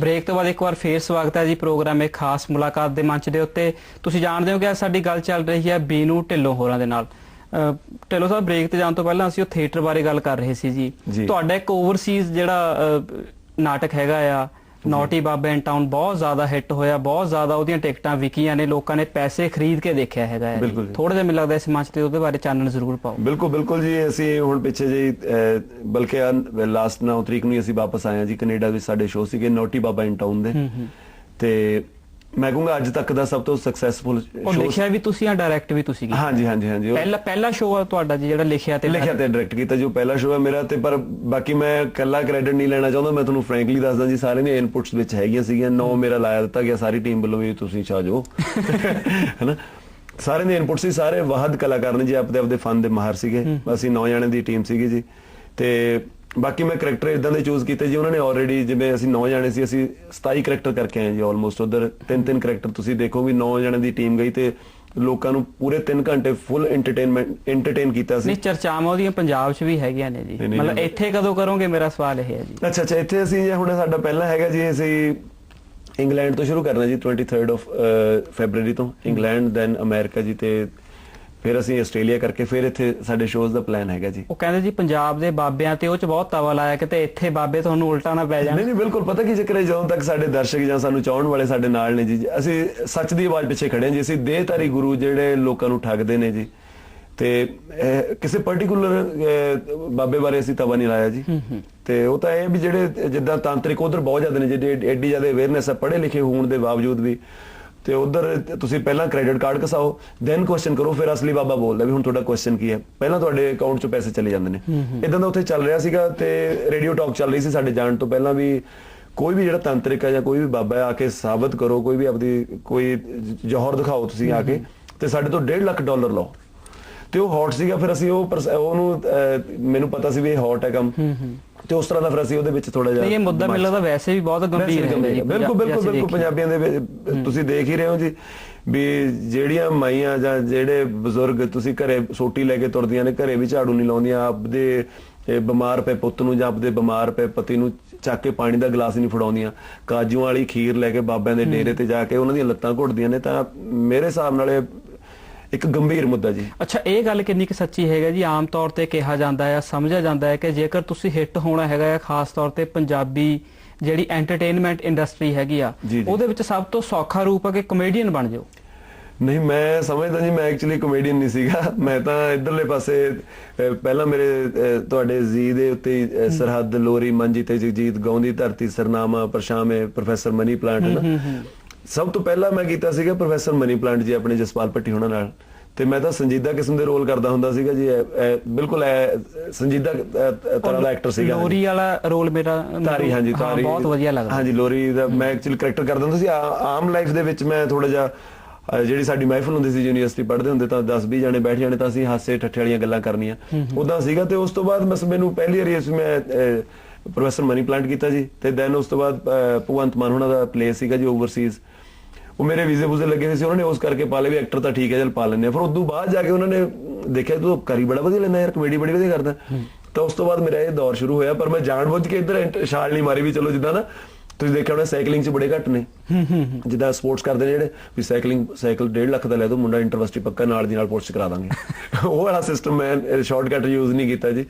Break ਤੋਂ ਬਾਅਦ ਇੱਕ ਵਾਰ ਫੇਰ ਸਵਾਗਤ ਹੈ ਜੀ ਪ੍ਰੋਗਰਾਮ ਇੱਕ ਖਾਸ ਮੁਲਾਕਾਤ ਦੇ ਮੰਚ ਦੇ ਉੱਤੇ। ਤੁਸੀਂ ਜਾਣਦੇ ਹੋ ਕਿ ਅੱਜ ਸਾਡੀ ਗੱਲ ਚੱਲ ਰਹੀ ਹੈ ਬੀਨੂ ਢਿੱਲੋਂ ਹੋਰਾਂ ਦੇ ਨਾਲ। ਢਿੱਲੋਂ ਸਾਹਿਬ ਬ੍ਰੇਕ ਤੇ ਜਾਣ ਤੋਂ ਪਹਿਲਾਂ ਅਸੀਂ ਉਹ ਥੀਏਟਰ ਬਾਰੇ ਗੱਲ ਕਰ ਰਹੇ ਸੀ ਜੀ। ਤੁਹਾਡਾ ਇੱਕ ਓਵਰਸੀਜ਼ ਜਿਹੜਾ ਨਾਟਕ ਹੈਗਾ ਆ ਨੌਟੀ ਬਾਬਾ ਇਨ ਟਾਊਨ ਬਹੁਤ ਜ਼ਿਆਦਾ ਹਿੱਟ ਹੋਇਆ ਬਹੁਤ ਜ਼ਿਆਦਾ ਉਹਦੀਆਂ ਟਿਕਟਾਂ ਵਿਕੀਆਂ ਨੇ ਲੋਕਾਂ ਨੇ ਪੈਸੇ ਖਰੀਦ ਕੇ ਦੇਖਿਆ ਹੈਗਾ ਹੈ। ਥੋੜਾ ਜਿਹਾ ਮੈਨੂੰ ਲੱਗਦਾ ਇਸ ਮੰਚ ਤੇ ਉਹਦੇ ਬਾਰੇ ਚਾਨਣ ਜ਼ਰੂਰ ਪਾਓ। ਬਿਲਕੁਲ ਬਿਲਕੁਲ ਜੀ ਅਸੀਂ ਹੁਣ ਪਿੱਛੇ ਜੀ ਬਲਕਿ ਲਾਸਟ 9 ਤਰੀਕ ਨੂੰ ਅਸੀਂ ਵਾਪਸ ਆਏ ਹਾਂ ਜੀ ਕੈਨੇਡਾ ਵਿੱਚ ਸਾਡੇ ਸ਼ੋਅ ਸੀਗੇ ਨੋਟੀ ਬਾਬਾ ਇਨ ਟਾਊਨ ਦੇ। ਤੇ ਮੈਂ ਕਹੂੰਗਾ ਅੱਜ ਤੱਕ ਦਾ ਸਭ ਤੋਂ ਸਕਸੈਸਫੁਲ ਉਹ ਲਿਖਿਆ ਵੀ ਤੁਸੀਂ ਆ ਡਾਇਰੈਕਟ ਵੀ ਤੁਸੀਂ ਕੀਤਾ? ਹਾਂਜੀ ਹਾਂਜੀ ਹਾਂਜੀ। ਪਹਿਲਾ ਪਹਿਲਾ ਸ਼ੋਅ ਆ ਤੁਹਾਡਾ ਜੀ ਜਿਹੜਾ ਲਿਖਿਆ ਤੇ ਲਿਖਿਆ ਤੇ ਡਾਇਰੈਕਟ ਕੀਤਾ ਜੋ ਪਹਿਲਾ ਸ਼ੋਅ ਹੈ ਮੇਰਾ ਤੇ ਪਰ ਬਾਕੀ ਮੈਂ ਕੱਲਾ ਕ੍ਰੈਡਿਟ ਨਹੀਂ ਲੈਣਾ ਚਾਹੁੰਦਾ ਮੈਂ ਤੁਹਾਨੂੰ ਫ੍ਰੈਂਕਲੀ ਦੱਸਦਾ ਜੀ ਸਾਰਿਆਂ ਦੀਆਂ ਇਨਪੁਟਸ ਵਿੱਚ ਹੈਗੀਆਂ ਸੀਗੀਆਂ ਨੌ ਮੇਰਾ ਲਾਇਆ ਦਿੱਤਾ ਗਿਆ ਸਾਰੀ ਟੀਮ ਵੱਲੋਂ ਵੀ ਤੁਸੀਂ ਛਾ ਜਾਓ। ਹੈਨਾ? ਸਾਰਿਆਂ ਦੇ ਇਨਪੁਟ ਸੀ ਸਾਰੇ ਵਾਹਦ ਕਲਾਕਾਰ ਨੇ ਜੀ ਆਪਦੇ ਆਪਦੇ ਫਨ ਦੇ ਮਾਹਰ ਸੀਗੇ। ਅਸੀਂ ਨੌ ਜਣਿਆਂ ਦੀ ਟੀਮ ਸੀਗੀ ਜੀ। ਤੇ ਬਾਕੀ ਮੈਂ ਕਰੈਕਟਰ ਇਦਾਂ ਦੇ ਚੂਜ਼ ਕੀਤੇ ਜੀ ਉਹਨਾਂ ਨੇ ਆਲਰੇਡੀ ਜਿਵੇਂ ਅਸੀਂ ਨੌ ਜਣੇ ਸੀ ਅਸੀਂ 27 ਕਰੈਕਟਰ ਕਰਕੇ ਆਏ ਜੀ ਆਲਮੋਸਟ ਉਧਰ। ਤਿੰਨ ਤਿੰਨ ਕਰੈਕਟਰ ਤੁਸੀਂ ਦੇਖੋਗੇ ਨੌ ਜਣਿਆਂ ਦੀ ਟੀਮ ਗਈ ਤੇ ਲੋਕਾਂ ਨੂੰ ਪੂਰੇ 3 ਘੰਟੇ ਫੁੱਲ ਐਂਟਰਟੇਨਮੈਂਟ ਐਂਟਰਟੇਨ ਕੀਤਾ ਸੀ। ਨਹੀਂ ਚਰਚਾਵਾਂ ਉਹਦੀਆਂ ਪੰਜਾਬ 'ਚ ਵੀ ਹੈਗੀਆਂ ਨੇ ਜੀ। ਮਤਲਬ। ਇੱਥੇ ਕਦੋਂ ਕਰੋਗੇ ਮੇਰਾ ਸਵਾਲ ਇਹ ਹੈ ਜੀ। ਅੱਛਾ ਅੱਛਾ ਇੱਥੇ ਅਸੀਂ ਜੇ ਹੁਣ ਸਾਡਾ ਪਹਿਲਾ ਹੈਗਾ ਜੀ ਅਸੀਂ ਇੰਗਲੈਂਡ ਤੋਂ ਸ਼ੁਰੂ ਕਰਨਾ ਜੀ 23rd ਆਫ ਫੈਬਰੂਅਰੀ ਤੋਂ। ਇੰਗਲੈਂਡ ਦੈਨ ਅਮਰੀਕਾ ਜੀ ਤੇ ਫਿਰ ਅਸੀਂ ਆਸਟ੍ਰੇਲੀਆ ਕਰਕੇ ਫਿਰ ਇੱਥੇ ਸਾਡੇ ਸ਼ੋਜ਼ ਦਾ ਪਲਾਨ ਹੈਗਾ ਜੀ। ਉਹ ਕਹਿੰਦੇ ਜੀ ਪੰਜਾਬ ਦੇ ਬਾਬਿਆਂ ਤੇ ਉਹ 'ਚ ਬਹੁਤ ਤਵਾ ਲਾਇਆ ਕਿਤੇ ਇੱਥੇ ਬਾਬੇ ਤੁਹਾਨੂੰ ਉਲਟਾ ਨਾ ਪੈ ਜਾਣ। ਨਹੀਂ ਨਹੀਂ ਬਿਲਕੁਲ ਪਤਾ ਕੀ ਚੱਕਰ ਹੈ ਜਦੋਂ ਤੱਕ ਸਾਡੇ ਦਰਸ਼ਕ ਜਾਂ ਸਾਨੂੰ ਚਾਹਣ ਵਾਲੇ ਸਾਡੇ ਨਾਲ ਨੇ ਜੀ ਅਸੀਂ ਸੱਚ ਦੀ ਆਵਾਜ਼ ਪਿੱਛੇ ਖੜੇ ਹਾਂ ਜੀ ਅਸੀਂ ਦੇਹਧਾਰੀ ਗੁਰੂ ਜਿਹੜੇ ਲੋਕਾਂ ਨੂੰ ਠੱਗਦੇ ਨੇ ਜੀ। ਤੇ ਕਿਸੇ ਪਾਰਟਿਕੂਲਰ ਬਾਬੇ ਬਾਰੇ ਅਸੀਂ ਤਵਾ ਨਹੀਂ ਲਾਇਆ ਜੀ। ਤੇ ਉਹ ਤਾਂ ਇਹ ਵੀ ਜਿਹੜੇ ਜਿੱਦਾਂ ਤਾਂਤਰਿਕ ਉਧਰ ਬਹੁਤ ਜ਼ਿਆਦਾ ਨੇ ਜਿਹੜੇ ਐਡੀ ਜ਼ਿਆਦਾ ਅਵੇਅਰਨੈਸ ਹੈ ਪੜ੍ਹੇ ਲਿਖੇ ਹੋਣ ਦੇ ਬਾਵਜੂਦ ਵੀ। ਤੇ ਉਧਰ ਤੁਸੀਂ ਪਹਿਲਾਂ ਕ੍ਰੈਡਿਟ ਕਾਰਡ ਕਸਾਓ ਦੈਨ ਕੁਐਸਚਨ ਕਰੋ ਫਿਰ ਅਸਲੀ ਬਾਬਾ ਬੋਲਦਾ ਵੀ ਹੁਣ ਤੁਹਾਡਾ ਕੁਐਸਚਨ ਕੀ ਹੈ। ਪਹਿਲਾਂ ਤੁਹਾਡੇ ਅਕਾਊਂਟ 'ਚੋਂ ਪੈਸੇ ਚਲੇ ਜਾਂਦੇ ਨੇ। ਇਦਾਂ ਦਾ ਉੱਥੇ ਚੱਲ ਰਿਹਾ ਸੀਗਾ ਤੇ ਰੇਡੀਓ ਟਾਕ ਚੱਲ ਰਹੀ ਸੀ ਸਾਡੇ ਜਾਣ ਤੋਂ ਪਹਿਲਾਂ ਵੀ ਕੋਈ ਵੀ ਜਿਹੜਾ ਤੰਤਰਿਕ ਹੈ ਜਾਂ ਕੋਈ ਵੀ ਬਾਬਾ ਆ ਕੇ ਸਾਬਤ ਕਰੋ ਕੋਈ ਵੀ ਆਪਦੀ ਕੋਈ ਜੋਹਰ ਦਿਖਾਓ ਤੁਸੀਂ ਆ ਕੇ। ਤੇ ਸਾਡੇ ਤੋਂ 1.5 ਲੱਖ ਡਾਲਰ ਲਓ। ਤੇ ਉਹ ਹੌਟ ਸੀਗਾ ਫਿਰ ਅਸੀਂ ਉਹ ਉਹਨੂੰ ਮੈਨੂੰ ਪਤਾ ਸੀ ਵੀ ਇਹ ਹੌਟ ਹੈ ਕੰਮ। ਤੇ ਉਸ ਤਰ੍ਹਾਂ ਦਾ ਫਿਰ ਅਸੀਂ ਉਹਦੇ ਵਿੱਚ ਥੋੜਾ ਜਿਹਾ ਇਹ ਮੁੱਦਾ ਮੈਨੂੰ ਲੱਗਦਾ ਵੈਸੇ ਵੀ ਬਹੁਤ ਗੰਭੀਰ ਹੈ ਬਿਲਕੁਲ ਬਿਲਕੁਲ ਬਿਲਕੁਲ। ਪੰਜਾਬੀਆਂ ਦੇ ਤੁਸੀਂ ਦੇਖ ਹੀ ਰਹੇ ਹੋ ਜੀ ਵੀ ਜਿਹੜੀਆਂ ਮਾਈਆਂ ਜਾਂ ਜਿਹੜੇ ਬਜ਼ੁਰਗ ਤੁਸੀਂ ਘਰੇ ਸੋਟੀ ਲੈ ਕੇ ਤੁਰਦੀਆਂ ਨੇ ਘਰੇ ਵੀ ਝਾੜੂ ਨਹੀਂ ਲਾਉਂਦੀਆਂ ਆਪਦੇ ਬਿਮਾਰ ਪਏ ਪੁੱਤ ਨੂੰ ਜਾਂ ਆਪਦੇ ਬਿਮਾਰ ਪਏ ਪਤੀ ਨੂੰ ਚੱਕ ਕੇ ਪਾਣੀ ਦਾ ਗਲਾਸ ਨਹੀਂ ਫੜਾਉਂਦੀਆਂ। ਕਾਜੂਆਂ ਵਾਲੀ ਖੀਰ ਲੈ ਕੇ ਬਾਬਿਆਂ ਦੇ ਡੇਰੇ ਤੇ ਜਾ ਕੇ ਉਹਨਾਂ ਦੀਆਂ ਲੱਤਾਂ ਘੁੱਟਦੀਆਂ ਨੇ ਤਾਂ ਮੇਰੇ ਹਿਸਾਬ ਨਾਲ ਇਹ ਇੱਕ ਗੰਭੀਰ ਮੁੱਦਾ ਜੀ। ਅੱਛਾ ਇਹ ਗੱਲ ਕਿੰਨੀ ਕਿ ਸੱਚੀ ਹੈਗਾ ਜੀ? ਆਮ ਤੌਰ ਤੇ ਕਿਹਾ ਜਾਂਦਾ ਹੈ ਸਮਝਿਆ ਜਾਂਦਾ ਹੈ ਕਿ ਜੇਕਰ ਤੁਸੀਂ ਹਿੱਟ ਹੋਣਾ ਹੈਗਾ ਹੈ ਖਾਸ ਤੌਰ ਤੇ ਪੰਜਾਬੀ ਜਿਹੜੀ ਐਂਟਰਟੇਨਮੈਂਟ ਇੰਡਸਟਰੀ ਹੈਗੀ ਆ। ਉਹਦੇ ਵਿੱਚ ਸਭ ਤੋਂ ਸੌਖਾ ਰੂਪ ਹੈ ਕਿ ਕਮੇਡੀਅਨ ਬਣ ਜਾਓ। ਨਹੀਂ ਮੈਂ ਸਮਝਦਾ ਜੀ ਮੈਂ ਐਕਚੁਅਲੀ ਕਮੇਡੀਅਨ ਨਹੀਂ ਸੀਗਾ। ਮੈਂ ਤਾਂ ਇਧਰਲੇ ਪਾਸੇ ਪਹਿਲਾਂ ਮੇਰੇ ਤੁਹਾਡੇ ਜੀ ਦੇ ਉੱਤੇ ਸਰਹੱਦ ਲੋਰੀ ਮੰਜੀ ਤੇ ਜਗਜੀਤ ਗਾਉਂਦੀ ਧਰਤੀ ਸਰਨਾਮਾ ਪਰਛਾਵੇਂ ਪ੍ਰੋਫੈਸਰ ਮਨੀ ਪਲਾਂਟ ਨਾ? ਸਭ ਤੋਂ ਪਹਿਲਾਂ ਮੈਂ ਕੀਤਾ ਸੀਗਾ ਪ੍ਰੋਫੈਸਰ ਮਨੀ ਪਲਾਂਟ ਜੀ ਆਪਣੇ ਜਸਪਾਲ ਭੱਟੀ ਹੋਣਾ ਨਾਲ। ਤੇ ਮੈਂ ਤਾਂ ਸੰਜੀਦਾ ਕਿਸਮ ਦੇ ਰੋਲ ਕਰਦਾ ਹੁੰਦਾ ਸੀਗਾ ਜੀ ਬਿਲਕੁਲ ਸੰਜੀਦਾ ਤਰ੍ਹਾਂ ਦਾ ਐਕਟਰ ਸੀਗਾ। ਲੋਰੀ ਵਾਲਾ ਰੋਲ ਮੇਰਾ ਤਾਰੀ ਹਾਂਜੀ ਤਾਰੀ। ਬਹੁਤ ਵਧੀਆ ਲੱਗਦਾ। ਹਾਂਜੀ ਲੋਰੀ ਦਾ ਮੈਂ ਐਕਚੁਅਲੀ ਕਰੈਕਟਰ ਕਰਦਾ ਹੁੰਦਾ ਸੀ। ਆਮ ਲਾਈਫ ਦੇ ਵਿੱਚ ਮੈਂ ਥੋੜਾ ਜਿਹਾ ਜਿਹੜੀ ਸਾਡੀ ਮਹਿਫਲ ਹੁੰਦੀ ਸੀ ਯੂਨੀਵਰਸਿਟੀ ਪੜ੍ਹਦੇ ਹੁੰਦੇ ਤਾਂ 10 20 ਜਣੇ ਬੈਠ ਜਾਣੇ ਤਾਂ ਅਸੀਂ ਹਾਸੇ ਠੱਠੇ ਵਾਲੀਆਂ ਗੱਲਾਂ ਕਰਨੀਆਂ। ਉਦਾਂ ਸੀਗਾ ਤੇ ਉਸ ਤੋਂ ਬਾਅਦ ਬਸ ਮੈਨੂੰ ਪਹਿਲੀ ਵਾਰੀ ਇਸ ਮੈਂ ਪ੍ਰੋਫੈਸਰ ਮਨੀ ਪਲਾਂਟ ਕੀਤਾ ਜੀ। ਤੇ ਦੈਨ ਉਸ ਤੋਂ ਬਾਅਦ ਭਗਵੰਤ ਮਾਨ ਉਹਨਾਂ ਦਾ ਪਲੇ ਸੀਗਾ ਜੀ ਓਵਰਸੀਜ਼ ਉਹ ਮੇਰੇ ਵੀਜ਼ੇ ਵੂਜ਼ੇ ਲੱਗੇ ਸੀ ਉਹਨਾਂ ਨੇ ਉਸ ਕਰਕੇ ਪਾ ਲਏ ਵੀ ਐਕਟਰ ਤਾਂ ਠੀਕ ਹੈ ਚਲ ਪਾ ਆ ਫਿਰ ਉਦੋਂ ਬਾਅਦ ਜਾ ਕੇ ਉਹਨਾਂ ਨੇ ਦੇਖਿਆ ਤੂੰ ਕਰੀ ਬੜਾ ਵਧੀਆ ਲੈਂਦਾ ਯਾਰ ਕਮੇਡੀ ਬੜੀ ਵਧੀਆ ਕਰਦਾ। ਤਾਂ ਉਸ ਤੋਂ ਬਾਅਦ ਮੇਰਾ ਇਹ ਦੌਰ ਸ਼ੁਰੂ ਹੋਇਆ ਪਰ ਮੈਂ ਜਾਣਬੁੱਝ ਕੇ ਇੱਧਰ ਛਾਲ ਨਹੀਂ ਮਾਰੀ ਵੀ ਚਲੋ ਜਿੱਦਾਂ ਨਾ ਤੁਸੀਂ ਦੇਖਿਆ ਹੋਣਾ ਸਾਈਕਲਿੰਗ 'ਚ ਬੜੇ ਘੱਟ ਨੇ। ਜਿੱਦਾਂ ਸਪੋਰਟਸ ਕਰਦੇ ਨੇ ਜਿਹੜੇ ਵੀ ਸਾਈਕਲਿੰਗ ਸਾਈਕਲ 1.5 ਲੱਖ ਦਾ ਲੈ ਦੋ ਮੁੰਡਾ ਇੰਟਰਵਿਊਸਟੀ ਪੱਕਾ ਨਾਲ ਦੀ ਨਾਲ ਪੋਸਟ ਕਰਾ ਦਾਂਗੇ। ਉਹ ਵਾਲਾ ਸਿਸਟਮ ਮੈਂ ਸ਼ਾਰਟਕਟ ਯੂਜ਼ ਨਹੀਂ ਕੀਤਾ ਜੀ।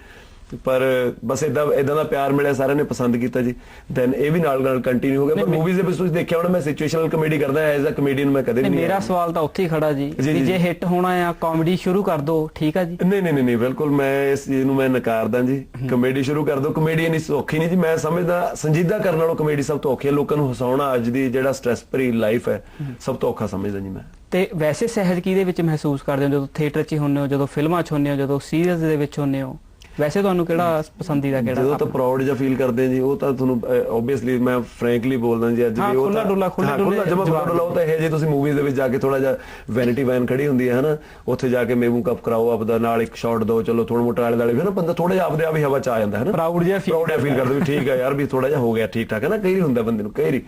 ਪਰ ਬਸ ਇਦਾਂ ਇਦਾਂ ਦਾ ਪਿਆਰ ਮਿਲਿਆ ਸਾਰਿਆਂ ਨੇ ਪਸੰਦ ਕੀਤਾ ਜੀ। ਦੈਨ ਇਹ ਵੀ ਨਾਲ ਨਾਲ ਕੰਟੀਨਿਊ ਹੋ ਗਿਆ। ਪਰ ਮੂਵੀਜ਼ ਦੇ ਵਿੱਚ ਤੁਸੀਂ ਦੇਖਿਆ ਹੋਣਾ ਮੈਂ ਸਿਚੁਏਸ਼ਨਲ ਕਮੇਡੀ ਕਰਦਾ ਐਜ਼ ਅ ਕਮੇਡੀਅਨ ਮੈਂ ਕਦੇ ਵੀ ਨਹੀਂ ਮੇਰਾ ਸਵਾਲ ਤਾਂ ਉੱਥੇ ਹੀ ਖੜਾ ਜੀ ਜੀ, ਵੀ ਜੀ। ਹਿੱਟ ਹੋਣਾ ਆ ਕਾਮੇਡੀ ਸ਼ੁਰੂ ਕਰ ਦਿਓ ਠੀਕ ਆ ਜੀ? ਨਹੀਂ ਨਹੀਂ ਨਹੀਂ ਬਿਲਕੁਲ ਮੈਂ ਇਸ ਚੀਜ਼ ਨੂੰ ਮੈਂ ਨਕਾਰਦਾ ਜੀ। ਕਮੇਡੀ ਸ਼ੁਰੂ ਕਰ ਦੋ। ਕਮੇਡੀ ਨਹੀਂ ਸੌਖੀ ਨਹੀਂ ਜੀ ਮੈਂ ਸਮਝਦਾ ਸੰਜੀਦਾ ਕਰਨ ਨਾਲੋਂ ਕਮੇਡੀ ਸਭ ਤੋਂ ਔਖੀ ਹੈ। ਲੋਕਾਂ ਨੂੰ ਹਸਾਉਣਾ ਅੱਜ ਦੀ ਜਿਹੜਾ ਸਟ੍ਰੈਸ ਭਰੀ ਲਾਈਫ ਹੈ ਸਭ ਤੋਂ ਔਖਾ ਸਮਝਦਾ ਜੀ ਮੈਂ। ਤੇ ਵੈਸੇ ਸਹਿਜ ਕੀ ਦੇ ਵਿੱਚ ਮਹਿਸੂਸ ਕਰਦੇ ਹੋ? ਜਦੋਂ ਥੀਏਟਰ 'ਚ ਹੀ ਹੁੰਦੇ ਹੋ ਜਦੋਂ ਫਿਲਮਾਂ 'ਚ ਹੁੰਦੇ ਹੋ ਜਦੋਂ ਸੀਰੀਜ਼ ਦੇ ਵਿੱਚ ਹੁੰਦੇ ਹੋ? ਵੈਸੇ ਤੁਹਾਨੂੰ ਕਿਹੜਾ ਪਸੰਦੀਦਾ ਜਦੋਂ ਕਿਹੜਾ ਤਾਂ ਪ੍ਰਾਊਡ ਜਿਹਾ ਫੀਲ ਕਰਦੇ ਜੀ ਉਹ ਤਾਂ ਤੁਹਾਨੂੰ ਆਬਵੀਅਸਲੀ ਮੈਂ ਫ੍ਰੈਂਕਲੀ ਬੋਲਦਾ ਜੀ ਅੱਜ ਵੀ ਉਹ ਖੁੱਲ੍ਹੇ ਹਾਂ, ਖੁੱਲ੍ਹਾ ਡੁੱਲੇ ਜਮਾ ਡੁੱਲਾ ਉਹ ਤਾਂ ਇਹ ਜੇ ਤੁਸੀਂ ਮੂਵੀਜ਼ ਦੇ ਵਿੱਚ ਜਾ ਕੇ ਥੋੜਾ ਜਿਹਾ ਵੈਨਿਟੀ ਵੈਨ ਖੜੀ ਹੁੰਦੀ ਹੈ ਹਨਾ ਉੱਥੇ ਜਾ ਕੇ ਮੇਮੂ ਕੱਪ ਕਰਾਓ ਆਪਦਾ ਨਾਲ ਇੱਕ ਸ਼ਾਟ ਦਿਓ ਚਲੋ ਥੋੜਾ ਮੋਟਾ ਆਲੇ ਦਾਲੇ ਵੀ ਬੰਦਾ ਥੋੜਾ ਜਿਹਾ ਆਪਦੇ ਆਪ ਹੀ ਹਵਾ ਚ ਆ ਜਾਂਦਾ ਹੈ ਨਾ Proud ਜਿਹਾ feel ਪ੍ਰਾਊਡ ਜਿਹਾ ਫੀਲ ਕਰਦਾ ਵੀ ਠੀਕ ਹੈ ਯਾਰ ਵੀ ਥੋੜਾ ਜਿਹਾ ਹੋ ਗਿਆ ਠੀਕ ਠਾਕ ਹੈ ਨਾ ਕਈ ਹੁੰਦਾ ਬੰਦੇ ਨੂੰ ਕਈ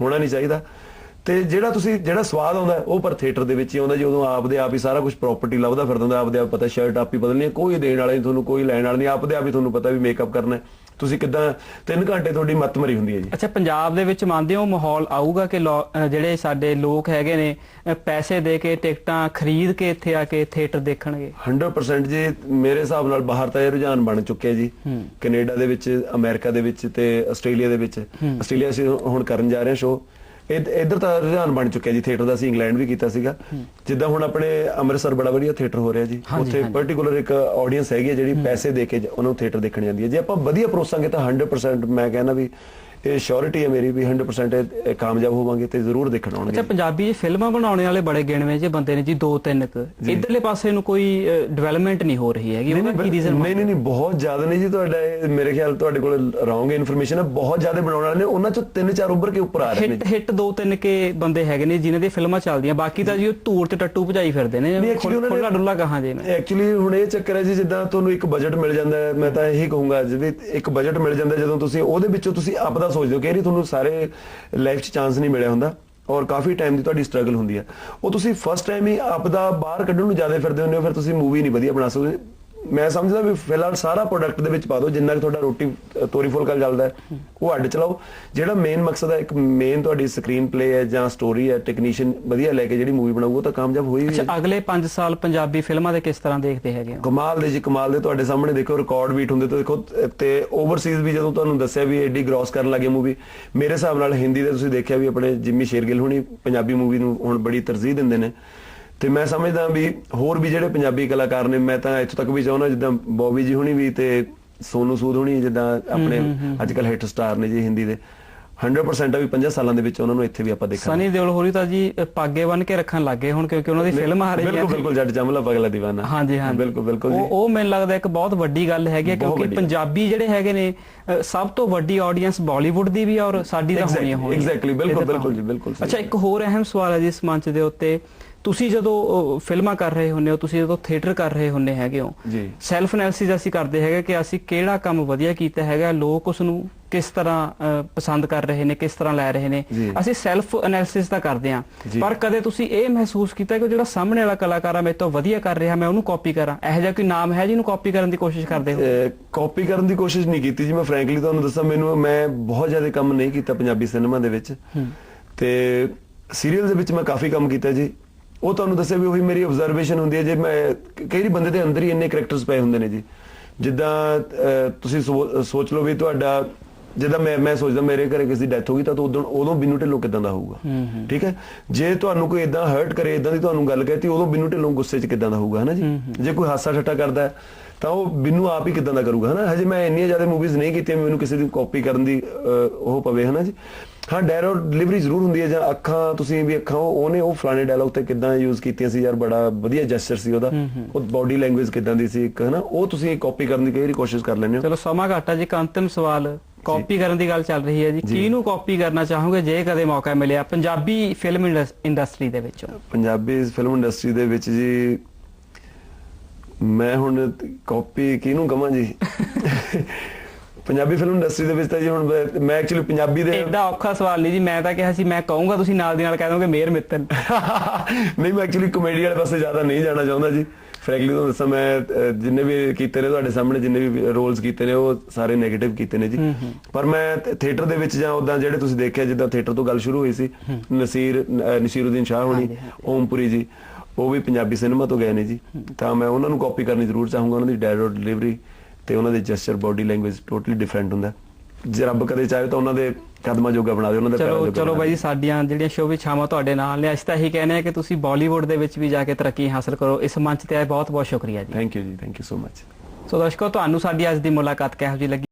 ਹੋਣਾ ਨਹੀਂ ਚਾਹੀਦਾ। ਤੇ ਜਿਹੜਾ ਤੁਸੀਂ ਜਿਹੜਾ ਸਵਾਦ ਆਉਂਦਾ ਉਹ ਪਰ ਥੀਏਟਰ ਦੇ ਵਿੱਚ ਹੀ ਆਉਂਦਾ ਜਦੋਂ ਆਪਦੇ ਆਪ ਹੀ ਸਾਰਾ ਕੁਝ ਪ੍ਰਾਪਰਟੀ ਲੱਭਦਾ ਫਿਰਦਾ ਹੁੰਦਾ ਆਪਦੇ ਆਪ ਪਤਾ ਸ਼ਰਟ ਆਪ ਹੀ ਬਦਲਣੀ ਕੋਈ ਦੇਣ ਵਾਲਾ ਨਹੀਂ ਤੁਹਾਨੂੰ ਕੋਈ ਲੈਣ ਵਾਲਾ ਨਹੀਂ ਆਪਦੇ ਆਪ ਹੀ ਤੁਹਾਨੂੰ ਪਤਾ ਵੀ ਮੇਕਅਪ ਕਰਨਾ ਹੈ। ਤੁਸੀਂ ਕਿਦਾਂ 3 ਘੰਟੇ ਤੁਹਾਡੀ ਮੱਤ ਮਰੀ ਹੁੰਦੀ ਹੈ ਜੀ। ਅੱਛਾ ਪੰਜਾਬ ਦੇ ਵਿੱਚ ਮੰਨਦੇ ਹੋ ਮਾਹੌਲ ਆਊਗਾ ਕਿ ਜਿਹੜੇ ਸਾਡੇ ਲੋਕ ਹੈਗੇ ਨੇ ਪੈਸੇ ਦੇ ਕੇ ਟਿਕਟਾਂ ਖਰੀਦ ਕੇ ਇੱਥੇ ਆ ਕੇ ਥੀਏਟਰ ਦੇਖਣਗੇ? 100% ਜੀ ਮੇਰੇ ਹਿਸਾਬ ਨਾਲ ਬਾਹਰ ਤਾਂ ਇਹ ਰੁਝਾਨ ਬਣ ਚੁੱਕਿਆ ਜੀ। ਕੈਨੇਡਾ ਦੇ ਵਿੱਚ ਅਮਰੀਕਾ ਦੇ ਵਿੱਚ ਤੇ ਆਸਟ੍ਰੇਲੀਆ ਦੇ ਵਿੱਚ। ਆਸਟ੍ਰੇਲੀਆ ਅਸੀਂ ਹੁਣ ਕਰਨ ਜਾ ਰਹੇ ਹਾਂ ਸ਼ੋਅ ਇੱਧਰ ਤਾਂ ਰੁਝਾਨ ਬਣ ਚੁੱਕਿਆ ਜੀ ਥੀਏਟਰ ਦਾ ਅਸੀਂ ਇੰਗਲੈਂਡ ਵੀ ਕੀਤਾ ਸੀਗਾ। ਜਿੱਦਾਂ ਹੁਣ ਆਪਣੇ ਅੰਮ੍ਰਿਤਸਰ ਬੜਾ ਵਧੀਆ ਥੀਏਟਰ ਹੋ ਰਿਹਾ ਜੀ। ਉੱਥੇ। ਪਾਰਟਿਕੂਲਰ ਇੱਕ ਆਡੀਅנס ਹੈਗੀ ਜਿਹੜੀ ਪੈਸੇ ਦੇ ਕੇ ਉਹਨੂੰ ਥੀਏਟਰ ਦੇਖਣ ਜਾਂਦੀ ਹੈ। ਜੇ ਆਪਾਂ ਵਧੀਆ ਪਰੋਸਾਂਗੇ ਤਾਂ 100% ਮੈਂ ਕਹਿੰਦਾ ਵੀ ਇਹ ਸ਼ੋਰਿਟੀ ਹੈ ਮੇਰੀ ਵੀ 100% ਇਹ- ਇਹ ਕਾਮਯਾਬ ਹੋਵਾਂਗੇ ਤੇ ਜ਼ਰੂਰ ਦੇਖਣ ਆਉਣਗੇ। ਅੱਛਾ ਪੰਜਾਬੀ 'ਚ ਫਿਲਮਾਂ ਬਣਾਉਣ ਵਾਲੇ ਬੜੇ ਗਿਣਵੇਂ ਜੇ ਬੰਦੇ ਨੇ ਜੀ ਦੋ ਤਿੰਨ ਕ। ਇਧਰਲੇ ਪਾਸੇ ਨੂੰ ਕੋਈ ਡਿਵੈਲਪਮੈਂਟ ਨਹੀਂ ਹੋ ਰਹੀ ਹੈਗੀ ਉਹਦਾ ਕੀ ਰੀਜ਼ਨ ਨਹੀਂ ਨਹੀਂ ਨਹੀਂ ਬਹੁਤ ਜ਼ਿਆਦਾ ਨਹੀਂ ਜੀ ਤੁਹਾਡਾ ਇਹ ਮੇਰੇ ਖਿਆਲ ਤੁਹਾਡੇ ਕੋਲ ਰੋਂਗ ਇਨਫੋਰਮੇਸ਼ਨ ਹੈ। ਬਹੁਤ ਜ਼ਿਆਦਾ ਬਣਾਉਣ ਵਾਲੇ ਨੇ ਉਹਨਾਂ ਚੋਂ ਤਿੰਨ ਚਾਰ ਉੱਭਰ ਕੇ ਉੱਪਰ ਆ ਰਹੇ ਨੇ ਹਿੱਟ ਦੋ ਤਿੰਨ ਕੇ ਬੰਦੇ ਹੈਗੇ ਨੇ ਜਿਨ੍ਹਾਂ ਦੀ ਫਿਲਮਾਂ ਚੱਲਦੀਆਂ ਬਾਕੀ ਤਾਂ ਜੀ ਉਹ ਧੂੜ ਤੇ ਟੱਟੂ ਭਜਾਈ ਫਿਰਦੇ ਨੇ। ਉਹਨਾਂ ਖੁੱਲਾ ਡੁੱਲਾ ਕਹਾਂ ਜੇ ਮੈਂ ਐਕਚੁਅਲੀ ਹੁਣ ਇਹ ਚੱਕਰ ਹੈ ਜੀ ਜਿੱਦਾਂ ਤੁਹਾਨੂੰ ਇੱਕ ਬਜਟ ਮਿਲ ਜਾਂਦਾ ਹੈ ਮੈਂ ਤਾਂ ਇਹੀ ਕਹੂੰਗਾ ਅੱਜ ਵੀ ਇੱਕ ਬਜਟ ਮਿਲ ਜਾਂਦਾ ਜਦੋਂ ਤੁਸੀਂ ਉਹਦੇ ਵਿੱਚੋਂ ਤੁਸੀਂ ਆਪਦਾ ਸੋਚਦੇ ਹੋ ਕਿ ਇਹ ਤੁਹਾਨੂੰ ਸਾਰੇ ਲਾਈਫ 'ਚ ਚਾਂਸ ਨਹੀਂ ਮਿਲਿਆ ਹੁੰਦਾ ਔਰ ਕਾਫੀ ਟਾਈਮ ਦੀ ਤੁਹਾਡੀ ਸਟਰਗਲ ਹੁੰਦੀ ਹੈ। ਉਹ ਤੁਸੀਂ ਫਸਟ ਟਾਈਮ ਹੀ ਆਪਦਾ ਬਾਹਰ ਕੱਢਣ ਨੂੰ ਜ਼ਿਆਦਾ ਫਿਰਦੇ ਹੁੰਦੇ ਹੋ, ਫਿਰ ਤੁਸੀਂ ਮੂਵੀ ਨਹੀਂ ਵਧੀਆ ਬਣਾ ਸਕਦੇ। ਮੈਂ ਸਮਝਦਾ ਵੀ ਫਿਲਹਾਲ ਸਾਰਾ ਪ੍ਰੋਡਕਟ ਦੇ ਵਿੱਚ ਪਾ ਦਿਓ ਜਿੰਨਾ ਕਿ ਤੁਹਾਡਾ ਰੋਟੀ ਤੋਰੀ ਫੁਲਕਾ ਚੱਲਦਾ ਉਹ ਅੱਡ ਚਲਾਓ। ਜਿਹੜਾ ਮੇਨ ਮਕਸਦ ਹੈ ਇੱਕ ਮੇਨ ਤੁਹਾਡੀ ਸਕਰੀਨ ਪਲੇ ਹੈ ਜਾਂ ਸਟੋਰੀ ਹੈ ਟੈਕਨੀਸ਼ੀਅਨ ਵਧੀਆ ਲੈ ਕੇ ਜਿਹੜੀ ਮੂਵੀ ਬਣਾਊਗਾ ਤਾਂ ਕਾਮਯਾਬ ਹੋਈ ਹੋਈ ਅੱਛਾ ਅਗਲੇ 5 ਸਾਲ ਪੰਜਾਬੀ ਫਿਲਮਾਂ ਦੇ ਕਿਸ ਤਰ੍ਹਾਂ ਦੇਖਦੇ ਹੈਗੇ ਹੋ? ਕਮਾਲ ਦੇ ਜੀ ਕਮਾਲ ਦੇ ਤੁਹਾਡੇ ਸਾਹਮਣੇ ਦੇਖੋ ਰਿਕਾਰਡ ਬੀਟ ਹੁੰਦੇ ਤਾਂ ਦੇਖੋ ਤੇ ਓਵਰਸੀਜ਼ ਵੀ ਜਦੋਂ ਤੁਹਾਨੂੰ ਦੱਸਿਆ ਵੀ ਐਡੀ ਗ੍ਰੋਸ ਕਰਨ ਲੱਗੇ ਮੂਵੀ ਮੇਰੇ ਹਿਸਾਬ ਨਾਲ ਹਿੰਦੀ ਦੇ ਤੁਸੀਂ ਦੇਖਿਆ ਵੀ ਆਪਣੇ ਜਿੰਮੀ ਸ਼ੇਰਗਿੱਲ ਹੁਣੀ ਪੰਜਾਬੀ ਮੂਵੀ ਨੂੰ ਹੁਣ ਬੜੀ ਤਰਜੀਹ ਦਿੰਦੇ ਨੇ। ਤੇ ਮੈਂ ਸਮਝਦਾ ਵੀ ਹੋਰ ਵੀ ਜਿਹੜੇ ਪੰਜਾਬੀ ਕਲਾਕਾਰ ਨੇ ਮੈਂ ਤਾਂ ਇੱਥੋਂ ਤੱਕ ਵੀ ਚਾਹੁੰਦਾ ਜਿੱਦਾਂ ਬੌਬੀ ਜੀ ਹੁਣੀ ਵੀ ਤੇ ਸੋਨੂ ਸੂਦ ਹੁਣੀ ਜਿੱਦਾਂ ਆਪਣੇ ਅੱਜ ਕੱਲ ਹਿੱਟ ਸਟਾਰ ਨੇ ਜੀ ਹਿੰਦੀ ਦੇ। 100% ਆ ਵੀ 50 ਸਾਲਾਂ ਦੇ ਵਿੱਚ ਉਹਨਾਂ ਨੂੰ ਇੱਥੇ ਵੀ ਆਪਾਂ ਦੇਖਾਂਗੇ ਸਨੀ ਦਿਓਲ ਹੋਰੀ ਤਾਂ ਜੀ ਪਾਗੇ ਬੰਨ ਕੇ ਰੱਖਣ ਲੱਗੇ ਹੁਣ ਕਿਉਂਕਿ ਉਹਨਾਂ ਦੀ ਫਿਲਮ ਆ ਰਹੀ ਹੈ ਬਿਲਕੁਲ ਬਿਲਕੁਲ ਜੱਟ ਜਮਲਾ ਪਗਲਾ ਦੀਵਾਨਾ। ਹਾਂਜੀ ਹਾਂਜੀ। ਬਿਲਕੁਲ ਬਿਲਕੁਲ ਜੀ। ਉਹ ਮੈਨੂੰ ਲੱਗਦਾ ਇੱਕ ਬਹੁਤ ਵੱਡੀ ਗੱਲ ਹੈਗੀ ਹੈ ਕਿਉਂਕਿ। ਪੰਜਾਬੀ ਜਿਹੜੇ ਹੈਗੇ ਨੇ ਸਭ ਤੋਂ ਵੱਡੀ ਆਡੀਅנס ਬਾਲੀਵੁੱਡ ਦੀ ਵੀ ਔਰ ਸਾਡੀ ਤਾਂ ਹੋਣੀ ਹੋਣੀ exactly, ਬਿਲਕੁਲ, ਬਿਲਕੁਲ ਜੀ, ਬਿਲਕੁਲ ਅੱਛਾ ਇੱਕ ਹੋਰ ਅਹਿਮ ਸਵਾਲ ਹੈ ਜੀ ਇਸ ਮੰਚ ਦੇ ਉੱਤੇ। ਤੁਸੀਂ ਜਦੋਂ ਫਿਲਮਾਂ ਕਰ ਰਹੇ ਹੁੰਦੇ ਹੋ ਤੁਸੀਂ ਜਦੋਂ ਥੀਏਟਰ ਕਰ ਰਹੇ ਹੁੰਦੇ ਹੈਗੇ ਹੋ ਜੀ। ਸੈਲਫ ਐਨਾਲਿਸਿਸ ਅਸੀਂ ਕਰਦੇ ਹੈਗੇ ਕਿ ਅਸੀਂ ਕਿਹੜਾ ਕੰਮ ਵਧੀਆ ਕੀਤਾ ਹੈਗਾ ਲੋਕ ਉਸ ਨੂੰ ਕਿਸ ਤਰ੍ਹਾਂ ਪਸੰਦ ਕਰ ਰਹੇ ਨੇ ਕਿਸ ਤਰ੍ਹਾਂ ਲੈ ਰਹੇ ਨੇ। ਅਸੀਂ ਸੈਲਫ ਐਨਾਲਿਸਿਸ ਤਾਂ ਕਰਦੇ ਜੀ। ਪਰ ਕਦੇ ਤੁਸੀਂ ਇਹ ਮਹਿਸੂਸ ਕੀਤਾ ਕਿ ਜਿਹੜਾ ਸਾਹਮਣੇ ਵਾਲਾ ਕਲਾਕਾਰ ਆ ਮੇਰੇ ਤੋਂ ਵਧੀਆ ਕਰ ਰਿਹਾ ਮੈਂ ਉਹਨੂੰ ਕਾਪੀ ਕਰਾਂ? ਇਹੋ ਜਿਹਾ ਕੋਈ ਨਾਮ ਹੈ ਜਿਹਨੂੰ ਕਾਪੀ ਕਰਨ ਦੀ ਕੋਸ਼ਿਸ਼ ਕਰਦੇ ਹੋ? ਕਾਪੀ ਕਰਨ ਦੀ ਕੋਸ਼ਿਸ਼ ਨਹੀਂ ਕੀਤੀ ਜੀ ਮੈਂ ਫ੍ਰੈਂਕਲੀ ਤੁਹਾਨੂੰ ਦੱਸਾਂ ਮੈਨੂੰ ਮੈਂ ਬਹੁਤ ਜ਼ਿਆਦਾ ਕੰਮ ਨਹੀਂ ਕੀਤਾ ਪੰਜਾਬੀ ਸਿਨੇਮਾ ਦੇ ਵਿੱਚ। ਤੇ ਸੀਰੀਅਲ ਦੇ ਵਿੱਚ ਮੈਂ ਕਾਫੀ ਕੰਮ ਕੀਤਾ ਜੀ। ਉਹ ਤੁਹਾਨੂੰ ਦੱਸਿਆ ਵੀ ਉਹੀ ਮੇਰੀ ਆਬਜ਼ਰਵੇਸ਼ਨ ਹੁੰਦੀ ਹੈ ਜੇ ਮੈਂ ਕਈ ਵਾਰੀ ਬੰਦੇ ਦੇ ਅੰਦਰ ਹੀ ਇੰਨੇ ਕੈਰੈਕਟਰਸ ਪਏ ਹੁੰਦੇ ਨੇ ਜੀ। ਜਿੱਦਾਂ ਤੁਸੀਂ ਸੋਚ ਲਓ ਵੀ ਤੁਹਾਡਾ ਜਿੱਦਾਂ ਮੈਂ ਮੈਂ ਸੋਚਦਾ ਮੇਰੇ ਘਰੇ ਕਿਸੇ ਦੀ ਡੈਥ ਹੋ ਗਈ ਤਾਂ ਉਦੋਂ ਉਦੋਂ ਬਿੰਨੂ ਢਿੱਲੋਂ ਕਿਦਾਂ ਦਾ ਹੋਊਗਾ? ਠੀਕ ਹੈ? ਜੇ ਤੁਹਾਨੂੰ ਕੋਈ ਇਦਾਂ ਹਰਟ ਕਰੇ ਇਦਾਂ ਦੀ ਤੁਹਾਨੂੰ ਗੱਲ ਕਹਤੀ ਉਦੋਂ ਬਿੰਨੂ ਢਿੱਲੋਂ ਗੁੱਸੇ 'ਚ ਕਿਦਾਂ ਦਾ ਹੋਊਗਾ ਹਨਾ ਜੀ? ਜੇ ਕੋਈ ਹਾਸਾ ਠੱਟਾ ਕਰਦਾ ਤਾਂ ਉਹ ਬਿੰਨੂ ਆਪ ਹੀ ਕਿਦਾਂ ਦਾ ਕਰੂਗਾ ਹਨਾ? ਹਜੇ ਮੈਂ ਇੰਨੀਆਂ ਜ਼ਿਆਦਾ ਮੂਵੀਜ਼ ਨਹੀਂ ਕੀਤੀਆਂ ਮੈਨੂੰ ਕਿਸੇ ਦੀ ਕਾਪੀ ਕਰਨ ਦੀ ਉਹ ਪਵੇ ਹਨਾ ਜੀ? ਹਾਂ ਡਾਇਲੌਗ ਡਿਲੀਵਰੀ ਜ਼ਰੂਰ ਹੁੰਦੀ ਹੈ ਜਾਂ ਅੱਖਾਂ ਤੁਸੀਂ ਵੀ ਅੱਖਾਂ ਉਹ- ਉਹਨੇ ਉਹ ਫਲਾਣੇ ਡਾਇਲੌਗ ਤੇ ਕਿਦਾਂ ਯੂਜ਼ ਕੀਤੀਆਂ ਸੀ ਯਾਰ ਬੜਾ ਵਧੀਆ ਜੈਸਚਰ ਸੀ ਉਹਦਾ। ਉਹ ਬਾਡੀ ਲੈਂਗੁਏਜ ਕਿਦਾਂ ਦੀ ਸੀ ਇੱਕ ਹਨਾ? ਉਹ ਤੁਸੀਂ ਕਾਪੀ ਕਰਨ ਦੀ ਕਈ ਕੋਸ਼ਿਸ਼ ਕਰ ਲੈਂਦੇ ਹੋ। ਚਲੋ ਸਮਾਂ ਘਾਟਾ ਜੀ ਇੱਕ ਅੰਤਿਮ ਸਵਾਲ। ਕਾਪੀ ਕਰਨ ਦੀ ਗੱਲ ਚੱਲ ਰਹੀ ਹੈ ਜੀ। ਕਿਹਨੂੰ ਕਾਪੀ ਕਰਨਾ ਚਾਹੋਗੇ ਜੇ ਕਦੇ ਮੌਕਾ ਮਿਲਿਆ? ਪੰਜਾਬੀ ਫਿਲਮ ਇੰਡਸਟਰੀ ਦੇ ਵਿੱਚੋਂ। ਪੰਜਾਬੀ ਫਿਲਮ ਇੰਡਸਟਰੀ ਦੇ ਵਿੱਚ ਜੀ ਮੈਂ ਹੁਣ ਕਾਪੀ ਕਿਹਨੂੰ ਕਵਾਂ ਜੀ? ਪੰਜਾਬੀ ਫਿਲਮ ਇੰਡਸਟਰੀ ਦੇ ਵਿੱਚ ਤਾਂ ਜੀ ਹੁਣ ਮੈਂ- ਐਕਚੁਅਲੀ ਪੰਜਾਬੀ ਦੇ ਐਡਾ ਔਖਾ ਸਵਾਲ ਨਹੀਂ ਜੀ ਮੈਂ ਤਾਂ ਕਿਹਾ ਸੀ ਮੈਂ ਕਹੂੰਗਾ ਤੁਸੀਂ ਨਾਲ ਦੀ ਨਾਲ ਕਹਿ ਦੋਗੇ ਮੇਰ ਮਿੱਤਲ ਨਹੀਂ ਮੈਂ ਐਕਚੁਅਲੀ ਕਮੇਡੀ ਵਾਲੇ ਪਾਸੇ ਜ਼ਿਆਦਾ ਨਹੀਂ ਜਾਣਾ ਚਾਹੁੰਦਾ ਜੀ। ਫ੍ਰੈਂਕਲੀ ਤੁਹਾਨੂੰ ਦੱਸਾਂ ਮੈਂ ਜਿੰਨੇ ਵੀ ਕੀਤੇ ਨੇ ਤੁਹਾਡੇ ਸਾਹਮਣੇ ਜਿੰਨੇ ਵੀ ਰੋਲਸ ਕੀਤੇ ਨੇ ਉਹ ਸਾਰੇ 네ਗੇਟਿਵ ਕੀਤੇ ਨੇ ਜੀ। ਪਰ ਮੈਂ ਥੀਏਟਰ ਦੇ ਵਿੱਚ ਜਾਂ ਉਦਾਂ ਜਿਹੜੇ ਤੁਸੀਂ ਦੇਖਿਆ ਜਿੱਦਾਂ ਥੀਏਟਰ ਤੋਂ ਗੱਲ ਸ਼ੁਰੂ ਹੋਈ ਸੀ ਨਸੀਰ ਨਸੀਰੁਦੀਨ ਸ਼ਾਹ ਹੋਣੀ ਓਮਪੁਰੀ ਜੀ ਉਹ ਵੀ ਪੰਜਾਬੀ ਸਿਨੇਮਾ ਤੋਂ ਗਏ ਨੇ ਜੀ। ਤਾਂ ਮੈਂ ਉਹਨਾਂ ਨੂੰ ਕਾਪੀ ਕਰਨੀ ਜ਼ਰੂਰ ਚਾਹੂੰਗਾ ਉਹਨਾਂ ਦੀ ਡਾਇਲੌਗ ਡਿਲੀਵਰੀ ਤੇ ਉਹਨਾਂ ਦੇ gesture body language totally different ਹੁੰਦਾ। ਜੇ ਰੱਬ ਕਦੇ ਚਾਹੇ ਤਾਂ ਉਹਨਾਂ ਦੇ ਕਦਮਾਂ ਜੋਗਾ ਬਣਾ ਦੇ ਉਹਨਾਂ ਦੇ ਪੈਰਾਂ ਚਲੋ ਜੋਗਾ ਚਲੋ ਬਣਾ ਬਾਈ ਸਾਡੀਆਂ ਜਿਹੜੀਆਂ ਸ਼ੋਅ ਇਛਾਵਾਂ ਤੁਹਾਡੇ ਨਾਲ ਨੇ ਅਸੀਂ ਤਾਂ ਇਹੀ ਕਹਿੰਦੇ ਆ ਕਿ ਤੁਸੀਂ ਬਾਲੀਵੁੱਡ ਦੇ ਵਿੱਚ ਵੀ ਜਾ ਕੇ ਤਰੱਕੀ ਹਾਸਲ ਕਰੋ। ਇਸ ਮੰਚ ਤੇ ਆਏ ਬਹੁਤ ਬਹੁਤ ਸ਼ੁਕਰੀਆ ਜੀ। ਥੈਂਕ ਯੂ ਜੀ thank you so much so ਦਰਸ਼ਕੋ ਤੁਹਾਨੂੰ ਸਾਡੀ ਅੱਜ ਦੀ ਮੁਲਾਕਾਤ ਕਿਹੋ ਜਿਹੀ ਲੱਗੀ?